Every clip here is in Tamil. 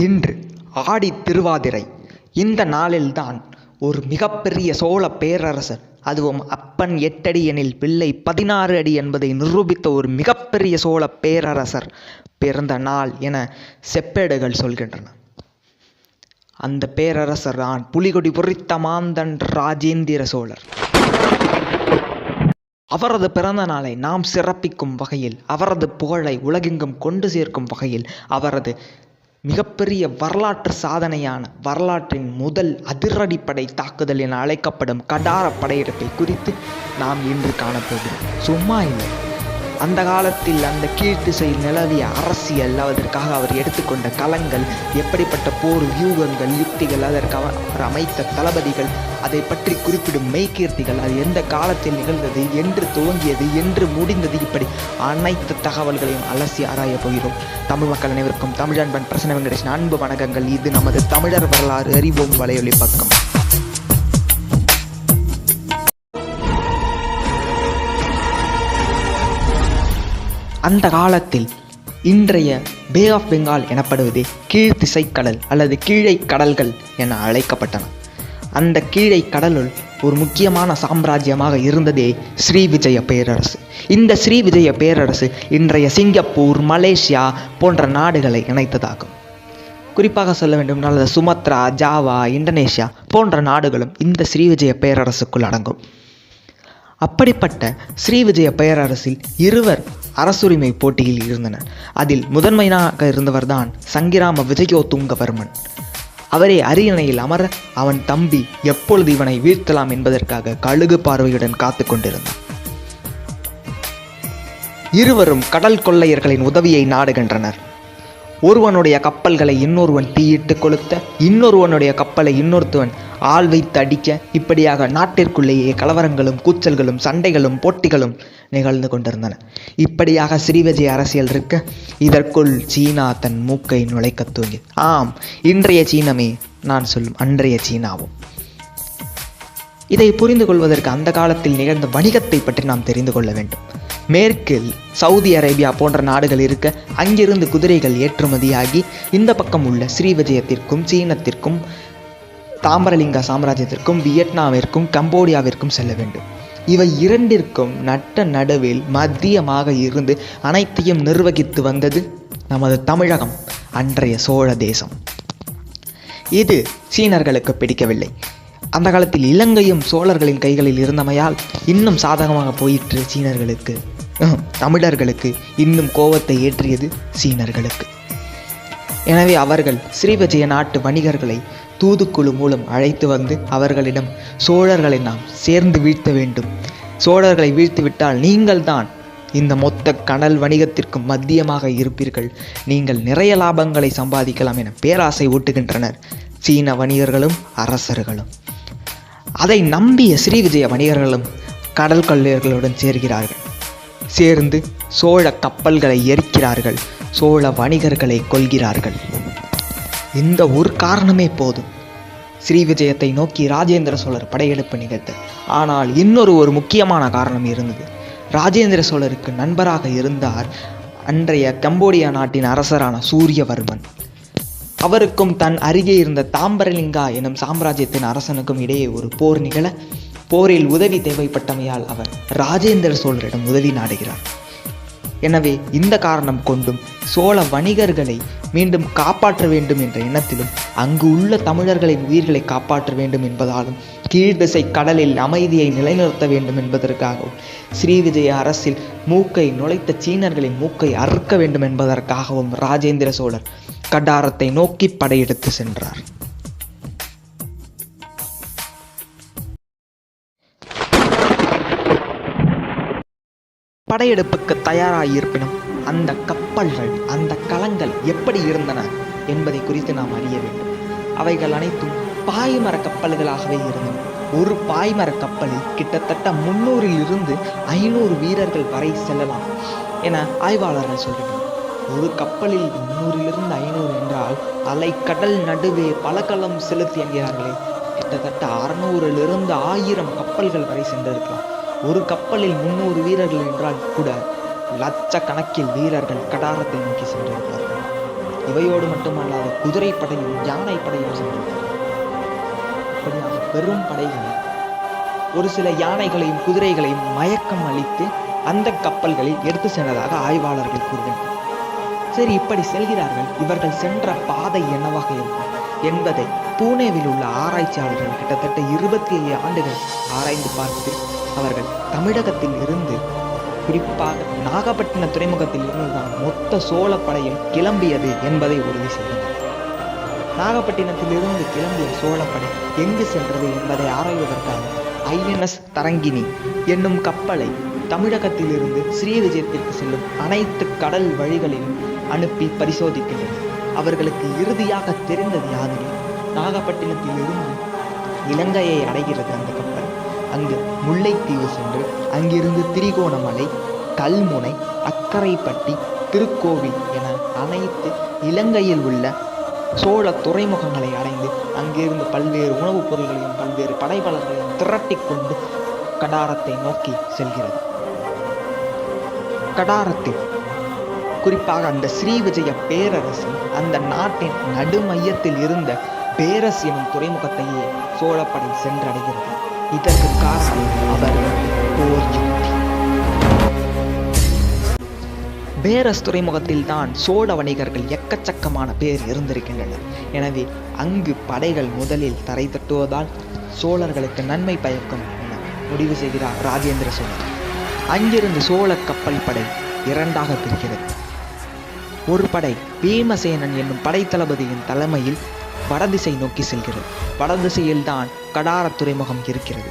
இன்று ஆடி திருவாதிரை. இந்த நாளில்தான் ஒரு மிகப்பெரிய சோழ பேரரசர் அதுவும் அப்பன் எட்டடி எனில் பிள்ளை பதினாறு அடி என்பதை நிரூபித்த ஒரு மிகப்பெரிய சோழ பேரரசர் பிறந்த நாள் என செப்பேடுகள் சொல்கின்றன. அந்த பேரரசர் தான் புலிகொடி பொறித்த மாந்தன் ராஜேந்திர சோழர். அவரது பிறந்த நாளை நாம் சிறப்பிக்கும் வகையில் அவரது புகழை உலகெங்கும் கொண்டு சேர்க்கும் வகையில் அவரது மிகப்பெரிய வரலாற்று சாதனையான வரலாற்றின் முதல் அதிரடிப்படை தாக்குதல் என அழைக்கப்படும் கடார படையெடுப்பை குறித்து நாம் இன்று காணப்போகிறோம். சும்மா இல்லை. அந்த காலத்தில் அந்த கீழ்த்திசையில் நிலவிய அரசியல் அதற்காக அவர் எடுத்துக்கொண்ட களங்கள் எப்படிப்பட்ட போர் வியூகங்கள் யுக்திகள் அதற்காக அவர் அமைத்த தளபதிகள் அதை பற்றி குறிப்பிடும் மெய்கீர்த்திகள் அது எந்த காலத்தில் நிகழ்ந்தது என்று துவங்கியது என்று முடிந்தது இப்படி அனைத்து தகவல்களையும் அலசி ஆராய போகிறோம். தமிழ் மக்கள் அனைவருக்கும் தமிழன்பன் பிரசன வெங்கடேஷன் அன்பு வணக்கங்கள். இது நமது தமிழர் வரலாறு அறிவோம் வலையொலி பக்கம். அந்த காலத்தில் இன்றைய பே ஆஃப் பெங்கால் எனப்படுவது கீழ்த்திசை கடல் அல்லது கீழை கடல்கள் என அழைக்கப்பட்டன. அந்த கீழை கடலுள் ஒரு முக்கியமான சாம்ராஜ்யமாக இருந்ததே ஸ்ரீவிஜய பேரரசு. இந்த ஸ்ரீவிஜய பேரரசு இன்றைய சிங்கப்பூர் மலேசியா போன்ற நாடுகளை இணைத்ததாகும். குறிப்பாக சொல்ல வேண்டும் அது சுமத்ரா ஜாவா இந்தோனேஷியா போன்ற நாடுகளும் இந்த ஸ்ரீவிஜய பேரரசுக்குள் அடங்கும். அப்படிப்பட்ட ஸ்ரீவிஜய பேரரசில் இருவர் அரசுரிமை போட்டியில் இருந்தனர். அதில் முதன்மையாக இருந்தவர்தான் சங்கிராம விஜயோதுங்கவர்மன் அவரே அரியணையில் அமர அவன் தம்பி எப்பொழுது இவனை வீழ்த்தலாம் என்பதற்காக கழுகு பார்வையுடன் காத்து கொண்டிருந்தான். இருவரும் கடல் கொள்ளையர்களின் உதவியை நாடுகின்றனர். ஒருவனுடைய கப்பல்களை இன்னொருவன் தீயிட்டு கொளுத்த இன்னொருவனுடைய கப்பலை இன்னொருத்தவன் ஆள் வைத்து அடிக்க இப்படியாக நாட்டிற்குள்ளேயே கலவரங்களும் கூச்சல்களும் சண்டைகளும் போட்டிகளும் நிகழ்ந்து கொண்டிருந்தன. இப்படியாக ஸ்ரீவிஜய அரசியல் இருக்க இதற்குள் சீனா தன் மூக்கை நுழைக்க தூங்கி ஆம் இன்றைய சீனமே நான் சொல்லும் அன்றைய சீனாவும். இதை புரிந்து கொள்வதற்கு அந்த காலத்தில் நிகழ்ந்த வணிகத்தை பற்றி நாம் தெரிந்து கொள்ள வேண்டும். மேற்கில் சவுதி அரேபியா போன்ற நாடுகள் இருக்க அங்கிருந்து குதிரைகள் ஏற்றுமதியாகி இந்த பக்கம் உள்ள ஸ்ரீவிஜயத்திற்கும் சீனத்திற்கும் தாம்பரலிங்க சாம்ராஜ்யத்திற்கும் வியட்நாமிற்கும் கம்போடியாவிற்கும் செல்ல வேண்டும். இவை இரண்டிற்கும் நட்ட நடுவில் மத்தியமாக இருந்து அனைத்தையும் நிர்வகித்து வந்தது நமது தமிழகம் அன்றைய சோழ தேசம். இது சீனர்களுக்கு பிடிக்கவில்லை. அந்த காலத்தில் இலங்கையும் சோழர்களின் கைகளில் இருந்தமையால் இன்னும் சாதகமாக போயிற்று சீனர்களுக்கு. தமிழர்களுக்கு இன்னும் கோபத்தை ஏற்றியது சீனர்களுக்கு. எனவே அவர்கள் ஸ்ரீவிஜய நாட்டு வணிகர்களை தூதுக்குழு மூலம் அழைத்து வந்து அவர்களிடம் சோழர்களை நாம் சேர்ந்து வீழ்த்த வேண்டும். சோழர்களை வீழ்த்திவிட்டால் நீங்கள்தான் இந்த மொத்த கடல் வணிகத்திற்கும் மத்தியமாக இருப்பீர்கள். நீங்கள் நிறைய லாபங்களை சம்பாதிக்கலாம் என பேராசை ஊட்டுகின்றனர் சீன வணிகர்களும் அரசர்களும். அதை நம்பிய ஸ்ரீவிஜய வணிகர்களும் கடல் கொள்ளையர்களுடன் சேர்கிறார்கள். சேர்ந்து சோழ கப்பல்களை எரிக்கிறார்கள். சோழ வணிகர்களை கொள்கிறார்கள் இந்த ஒரு காரணமே போதும். ஸ்ரீவிஜயத்தை நோக்கி ராஜேந்திர சோழர் படையெடுப்பு நிகழ்த்து. ஆனால் இன்னொரு ஒரு முக்கியமான காரணம் இருந்தது. ராஜேந்திர சோழருக்கு நண்பராக இருந்தார் அன்றைய கம்போடியா நாட்டின் அரசரான சூரியவர்மன். அவருக்கும் தன் அருகே இருந்த தாம்பரலிங்கா எனும் சாம்ராஜ்யத்தின் அரசனுக்கும் இடையே ஒரு போர் நிகழ போரில் உதவி தேவைப்பட்டமையால் அவர் ராஜேந்திர சோழரிடம் உதவி நாடுகிறார். எனவே இந்த காரணம் கொண்டும் சோழ வணிகர்களை மீண்டும் காப்பாற்ற வேண்டும் என்ற எண்ணத்திலும் அங்கு உள்ள தமிழர்களின் உயிர்களை காப்பாற்ற வேண்டும் என்பதாலும் கீழ்திசை கடலில் அமைதியை நிலைநிறுத்த வேண்டும் என்பதற்காகவும் ஸ்ரீவிஜய அரசில் மூக்கை நுழைத்த சீனர்களின் மூக்கை அறுக்க வேண்டும் என்பதற்காகவும் ராஜேந்திர சோழர் கடாரத்தை நோக்கி படையெடுத்து சென்றார். படையெடுப்புக்கு தயாராகியிருப்பினும் அந்த கப்பல்கள் அந்த களங்கள் எப்படி இருந்தன என்பதை குறித்து நாம் அறிய வேண்டும். அவைகள் அனைத்தும் பாய்மர கப்பல்களாகவே இருந்தன. ஒரு பாய்மர கப்பலில் கிட்டத்தட்ட முன்னூறில் இருந்து ஐநூறு வீரர்கள் வரை செல்லலாம் என ஆய்வாளர்கள் சொல்கிறார் ஒரு கப்பலில் முன்னூறிலிருந்து ஐநூறு என்றால் அலை கடல் நடுவே பலகலம் செலுத்தி என்கிறார்களே. கிட்டத்தட்ட அறுநூறிலிருந்து ஆயிரம் கப்பல்கள் வரை சென்றிருக்கலாம். ஒரு கப்பலில் முன்னூறு வீரர்கள் என்றால் கூட லட்சக்கணக்கில் வீரர்கள் கடாரத்தை நோக்கி சென்றிருப்பார்கள். இவையோடு மட்டுமல்லாத குதிரைப்படையும் யானைப்படையும் சென்றிருப்பார்கள். இப்படியாக பெரும் படைகளை ஒரு சில யானைகளையும் குதிரைகளையும் மயக்கம் அளித்து அந்த கப்பல்களில் எடுத்து சென்றதாக ஆய்வாளர்கள் கூறுகின்றனர். சரி இப்படி செல்கிறார்கள். இவர்கள் சென்ற பாதை என்னவாக இருக்கும் என்பதை பூனேவில் உள்ள ஆராய்ச்சியாளர்கள் கிட்டத்தட்ட இருபத்தி ஏழு ஆண்டுகள் ஆராய்ந்து பார்த்து அவர்கள் தமிழகத்தில் இருந்து குறிப்பாக நாகப்பட்டின துறைமுகத்தில் இருந்துதான் மொத்த சோழ படையும் கிளம்பியது என்பதை உறுதி செய்தனர். நாகப்பட்டினத்திலிருந்து கிளம்பிய சோழப்படை எங்கு சென்றது என்பதை ஆராய்வதற்காக ஐஎன்எஸ் தரங்கினி என்னும் கப்பலை தமிழகத்திலிருந்து ஸ்ரீவிஜயத்திற்கு செல்லும் அனைத்து கடல் வழிகளிலும் அனுப்பி பரிசோதிக்கின்றனர். அவர்களுக்கு இறுதியாக தெரிந்தது யாதெனில் நாகப்பட்டினத்திலிருந்து இலங்கையை அடைகிறது அந்த கப்பல். அங்கு முல்லைத்தீவு சென்று அங்கிருந்து திரிகோணமலை கல்முனை அக்கரைப்பட்டி திருக்கோவில் என அனைத்து இலங்கையில் உள்ள சோழ துறைமுகங்களை அடைந்து அங்கிருந்து பல்வேறு உணவுப் பொருள்களையும் பல்வேறு படைபலங்களையும் திரட்டி கொண்டு கடாரத்தை நோக்கி செல்கிறது. கடாரத்தில் குறிப்பாக அந்த ஸ்ரீவிஜய பேரரசு அந்த நாட்டின் நடுமையத்தில் இருந்த பேரஸ் எனும் துறைமுகத்தையே சோழப்படை சென்றடைகிறது. இதற்கு காரணம் அவர்கள் போர் யுக்தி. பேரஸ் துறைமுகத்தில் தான் சோழ வணிகர்கள் எக்கச்சக்கமான பேர் இருந்திருக்கின்றனர். எனவே அங்கு படைகள் முதலில் தரை தட்டுவதால் சோழர்களுக்கு நன்மை பயக்கும் என முடிவு செய்கிறார் ராஜேந்திர சோழன். அங்கிருந்து சோழ கப்பல் படை இரண்டாக பிரிகிறது. ஒரு படை பீமசேனன் என்னும் படைத்தளபதியின் தலைமையில் வடதிசை நோக்கி செல்கிறது. வடதிசையில்தான் கடார துறைமுகம் இருக்கிறது.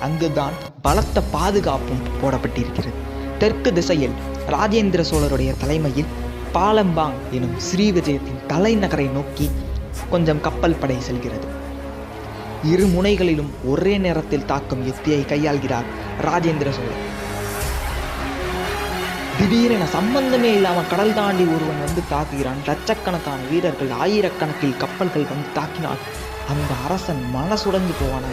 அங்குதான் பலத்த பாதுகாப்பும் போடப்பட்டிருக்கிறது. தெற்கு திசையில் ராஜேந்திர சோழருடைய தலைமையில் பாலம்பாங் எனும் ஸ்ரீவிஜயத்தின் தலைநகரை நோக்கி கொஞ்சம் கப்பல் படை செல்கிறது. இரு முனைகளிலும் ஒரே நேரத்தில் தாக்கும் யுத்தியை கையாள்கிறார் ராஜேந்திர சோழர். திடீரென சம்பந்தமே இல்லாமல் கடல் தாண்டி ஒருவன் வந்து தாக்குகிறான் லட்சக்கணக்கான வீரர்கள் ஆயிரக்கணக்கில் கப்பல்கள் வந்து தாக்கினான் அந்த அரசன் மனசுடைஞ்சு போவானே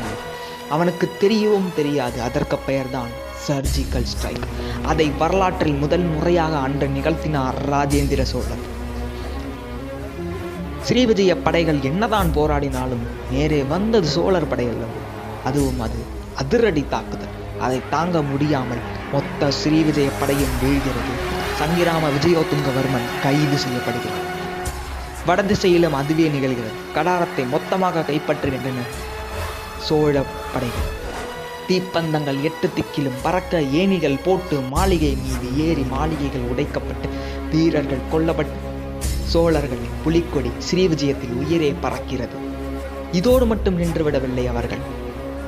அவனுக்கு தெரியவும் தெரியாது. அதற்கு பெயர்தான் சர்ஜிக்கல் ஸ்ட்ரைக் அதை வரலாற்றில் முதல் முறையாக அன்று நிகழ்த்தினார் ராஜேந்திர சோழன். ஸ்ரீவிஜய படைகள் என்னதான் போராடினாலும் நேரே வந்தது சோழர் படைகள் அதுவும் அது அதிரடி தாக்குதல். அதை தாங்க முடியாமல் மொத்த ஸ்ரீவிஜய படையும் வீழ்கிறது. சங்கிராம விஜயோத்துங்கவர்மன் கைது செய்யப்படுகிறார். வடதிசையிலும் அதுவே நிகழ்கிறது. கடாரத்தை மொத்தமாக கைப்பற்றுகின்றன சோழ படைகள். தீப்பந்தங்கள் எட்டு திக்கிலும் பறக்க ஏணிகள் போட்டு மாளிகை மீது ஏறி மாளிகைகள் உடைக்கப்பட்டு வீரர்கள் கொல்லப்பட்டு சோழர்களின் புலிக்கொடி ஸ்ரீவிஜயத்தில் உயிரே பறக்கிறது. இதோடு மட்டும் நின்றுவிடவில்லை அவர்கள்.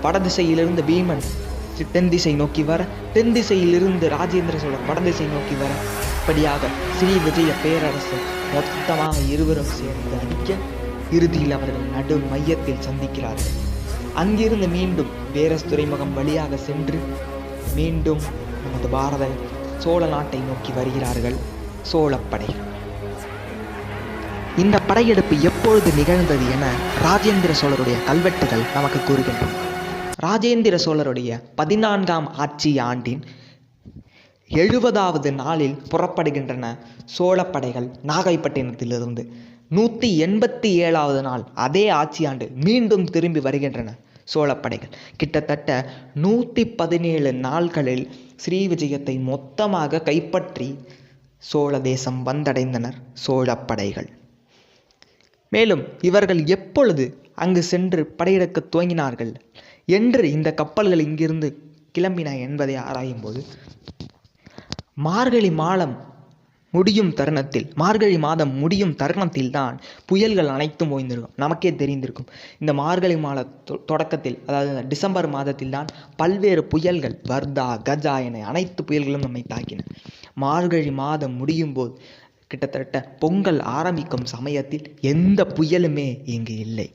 வடதிசையிலிருந்து பீமன் தென் திசை நோக்கி வர தென் திசையிலிருந்து ராஜேந்திர சோழன் வடதிசை நோக்கி வர. இப்படியாக ஸ்ரீ விஜய பேரரசு மொத்தமாக இருவரும் சேர்ந்து அடிக்க இறுதியில் அவர்கள் நடு மையத்தில் சந்திக்கிறார்கள். அங்கிருந்து மீண்டும் பேரஸ் துறைமுகம் வழியாக சென்று மீண்டும் நமது பாரத சோழ நாட்டை நோக்கி வருகிறார்கள் சோழப்படைகள் இந்த படையெடுப்பு எப்பொழுது நிகழ்ந்தது என ராஜேந்திர சோழருடைய கல்வெட்டுகள் நமக்கு கூறுகின்றன. ராஜேந்திர சோழருடைய பதினான்காம் ஆட்சி ஆண்டின் எழுபதாவது நாளில் புறப்படுகின்றன சோழப்படைகள் நாகைப்பட்டினத்திலிருந்து. நூற்றி எண்பத்தி ஏழாவது நாள் அதே ஆட்சி ஆண்டு மீண்டும் திரும்பி வருகின்றன சோழப்படைகள். கிட்டத்தட்ட நூற்றி பதினேழு நாட்களில் ஸ்ரீவிஜயத்தை மொத்தமாக கைப்பற்றி சோழ தேசம் வந்தடைந்தனர் சோழப்படைகள். மேலும் இவர்கள் எப்பொழுது அங்கு சென்று படையெடுக்க துவங்கினார்கள்? என்று இந்த கப்பல்கள் இங்கிருந்து கிளம்பின என்பதை ஆராயும்போது மார்கழி மாதம் முடியும் தருணத்தில் மார்கழி மாதம் முடியும் தருணத்தில் தான் புயல்கள் அனைத்தும் ஓய்ந்திருக்கும். நமக்கே தெரிந்திருக்கும். இந்த மார்கழி மாத தொ- தொடக்கத்தில் அதாவது டிசம்பர் மாதத்தில் தான் பல்வேறு புயல்கள் வர்தா கஜா என அனைத்து புயல்களும் நம்மை தாக்கின. மார்கழி மாதம் முடியும் போது கிட்டத்தட்ட பொங்கல் ஆரம்பிக்கும் சமயத்தில் எந்த புயலுமே இங்கு இல்லை.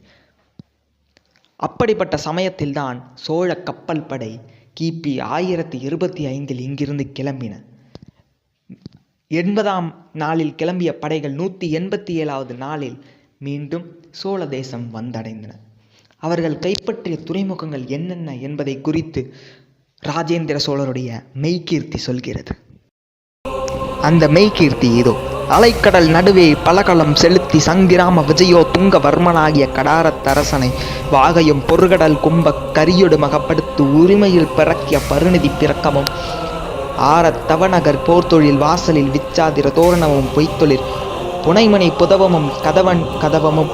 அப்படிப்பட்ட சமயத்தில்தான் சோழ கப்பல் படை கிபி ஆயிரத்தி இருபத்தி ஐந்தில் இங்கிருந்து கிளம்பின. எண்பதாம் நாளில் கிளம்பிய படைகள் நூற்றி எண்பத்தி ஏழாவது நாளில் மீண்டும் சோழ தேசம் வந்தடைந்தன. அவர்கள் கைப்பற்றிய துறைமுகங்கள் என்னென்ன என்பதை குறித்து ராஜேந்திர சோழருடைய மெய்கீர்த்தி சொல்கிறது. அந்த மெய்கீர்த்தி இதோ அலைக்கடல் நடுவே பலகலம் செலுத்தி சங்கிராம விஜயோ துங்கவர்மனாகிய கடாரத்தரசனை வாகையும் பொருகடல் கும்ப கரியொடு மகப்படுத்து உரிமையில் பிறக்கிய பருநிதி பிறக்கமும். ஆரத் தவநகர் போர்த்தொழில் வாசலில் விச்சாதிர தோரணமும் பொய்த்தொழில் புனைமணி புதவமும் கதவன் கதவமும்.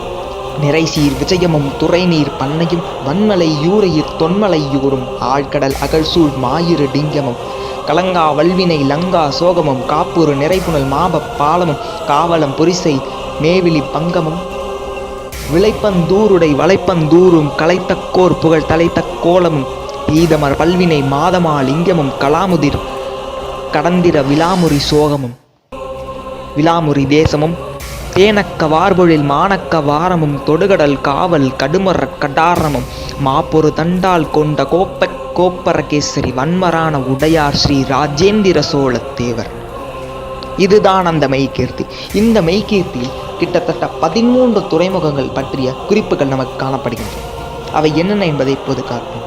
நிறைசீர் விஜயமும் துறைநீர் பண்ணையும் வன்மலை யூரையிற் தொன்மலை யூரும் ஆழ்கடல் அகழ்சூழ் மாயிரு டிங்கமும். கலங்கா வல்வினை லங்கா சோகமும் காப்பூர் நிறைப்புணல் மாபப் பாலமும் காவலம் பொரிசை மேவிலி பங்கமும். விளைப்பந்தூருடை வளைப்பந்தூரும் கலைத்தக்கோர் புகழ் தலைத்த கோலமும். பீதமர் பல்வினை மாதமா லிங்கமும் கலாமுதிர் கடந்திர விலாமுரி சோகமும். விலாமுரி தேசமும். தேனக்க வார்பொழில் மானக்க வாரமும். தொடுகடல் காவல் கடுமர கடாரமும். மாப்பொரு தண்டால் கொண்ட கோப்ப கோப்பரகேசரி வன்மரான உடையார் ஸ்ரீ ராஜேந்திர சோழ தேவர். இதுதான் அந்த மெய்கீர்த்தி. இந்த மெய்கீர்த்தியில் கிட்டத்தட்ட பதிமூன்று துறைமுகங்கள் பற்றிய குறிப்புகள் நமக்கு காணப்படுகின்றன. அவை என்னென்ன என்பதை இப்போது பார்ப்போம்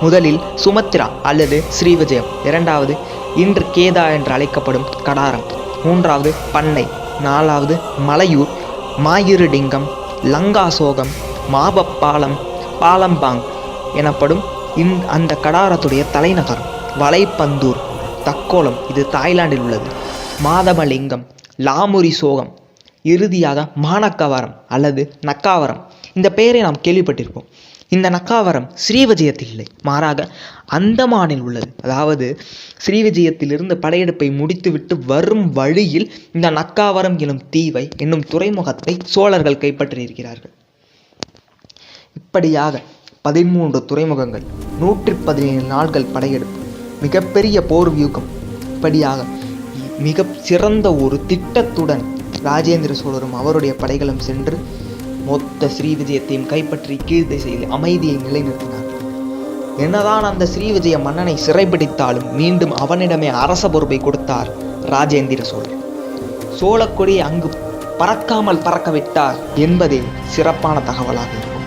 முதலில் சுமத்ரா அல்லது ஸ்ரீவிஜயம். இரண்டாவது இன்று கேதா என்று அழைக்கப்படும் கடாரம். மூன்றாவது பண்ணை. நாலாவது மலையூர் மாயிருடிங்கம் லங்காசோகம் மாபப்பாலம் பாலம்பாங் எனப்படும் இந் அந்த கடாரத்துடைய தலைநகரம் வலைப்பந்தூர் தக்கோலம். இது தாய்லாந்தில் உள்ளது. மாதமலிங்கம் லாமுரி சோகம் இறுதியாக மானக்கவரம் அல்லது நக்காவரம். இந்த பெயரை நாம் கேள்விப்பட்டிருப்போம். இந்த நக்காவரம் ஸ்ரீவிஜயத்தில் இல்லை மாறாக அந்தமானில் உள்ளது. அதாவது ஸ்ரீவிஜயத்திலிருந்து படையெடுப்பை முடித்துவிட்டு வரும் வழியில் இந்த நக்காவரம் எனும் தீவை என்னும் துறைமுகத்தை சோழர்கள் கைப்பற்றியிருக்கிறார்கள். இப்படியாக பதிமூன்று துறைமுகங்கள் நூற்றி பதினேழு நாள்கள் படையெடுப்பு மிகப்பெரிய போர் வியூகம். இப்படியாக மிக சிறந்த ஒரு திட்டத்துடன் ராஜேந்திர சோழரும் அவருடைய படைகளும் சென்று மொத்த ஸ்ரீவிஜயத்தையும் கைப்பற்றி கீழ் திசையில் அமைதியை நிலைநிறுத்தினார். என்னதான் அந்த ஸ்ரீவிஜய மன்னனை சிறைபிடித்தாலும் மீண்டும் அவனிடமே அரச பொறுப்பை கொடுத்தார் ராஜேந்திர சோழர். சோழக்கொடியை அங்கு பறக்காமல் பறக்க விட்டார் என்பதே சிறப்பான தகவலாக இருக்கும்.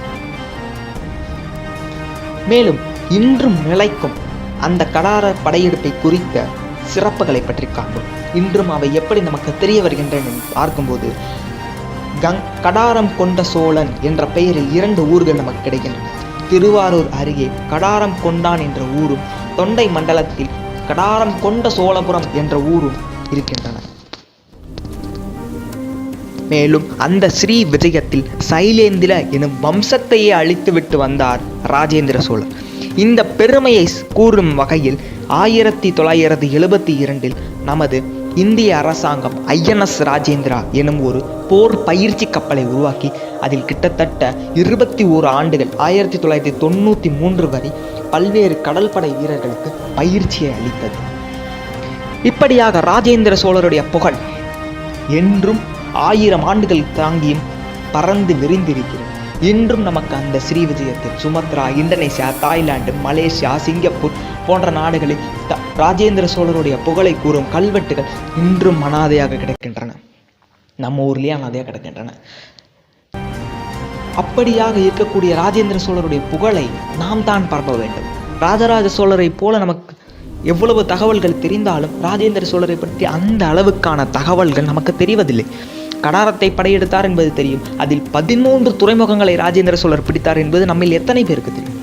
மேலும் இன்றும் நிலைக்கும் அந்த கடார படையெடுப்பை குறித்த சிறப்புகளை பற்றி காண்போம். இன்றும் அவை எப்படி நமக்கு தெரிய வருகின்றன பார்க்கும்போது கங் கடாரம் கொண்ட சோழன் என்ற பெயரில் இரண்டு ஊர்கள் நமக்கு கிடைக்கின்றன. திருவாரூர் அருகே கடாரம் கொண்டான் என்ற ஊரும் தொண்டை மண்டலத்தில் கடாரம் கொண்ட சோழபுரம் என்ற ஊரும் இருக்கின்றன. மேலும் அந்த ஸ்ரீ விஜயத்தில் சைலேந்திர எனும் வம்சத்தையே அழித்துவிட்டு வந்தார் ராஜேந்திர சோழர் இந்த பெருமையை கூறும் வகையில் ஆயிரத்தி தொள்ளாயிரத்தி எழுபத்தி இரண்டில் நமது இந்திய அரசாங்கம் ஐஎன்எஸ் ராஜேந்திரா எனும் ஒரு போர் பயிற்சி கப்பலை உருவாக்கி அதில் கிட்டத்தட்ட இருபத்தி ஓரு ஆண்டுகள் ஆயிரத்தி தொள்ளாயிரத்தி தொண்ணூற்றி மூன்று வரை பல்வேறு கடல்படை வீரர்களுக்கு பயிற்சியை அளித்தது. இப்படியாக ராஜேந்திர சோழருடைய புகழ் என்றும் ஆயிரம் ஆண்டுகள் தாங்கியும் பறந்து விரிந்திருக்கிறது இன்றும் நமக்கு அந்த Sri விஜயத்தில் Sumatra Indonesia Thailand Malaysia Singapore போன்ற நாடுகளில் ராஜேந்திர சோழருடைய புகழை கூறும் கல்வெட்டுகள் இன்றும் அனாதையாக கிடக்கின்றன. நம்ம ஊர்லேயே அனாதையாக கிடக்கின்றன. அப்படியாக இருக்கக்கூடிய ராஜேந்திர சோழருடைய புகழை நாம் தான் பரப்ப வேண்டும். ராஜராஜ சோழரை போல நமக்கு எவ்வளவு தகவல்கள் தெரிந்தாலும் ராஜேந்திர சோழரை பற்றி அந்த அளவுக்கான தகவல்கள் நமக்கு தெரிவதில்லை. கடாரத்தை படையெடுத்தார் என்பது தெரியும். அதில் பதிமூன்று துறைமுகங்களை ராஜேந்திர சோழர் பிடித்தார் என்பது நம்மில் எத்தனை பேருக்கு தெரியும்?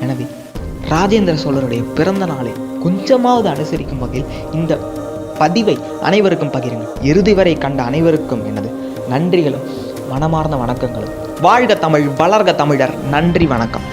எனவே ராஜேந்திர சோழருடைய பிறந்த நாளை கொஞ்சமாவது அனுசரிக்கும் வகையில் இந்த பதிவை அனைவருக்கும் பகிருங்கள். இறுதி வரை கண்ட அனைவருக்கும் எனது நன்றிகளும் மனமார்ந்த வணக்கங்களும். வாழ்க தமிழ் வளர்க தமிழர் நன்றி வணக்கம்.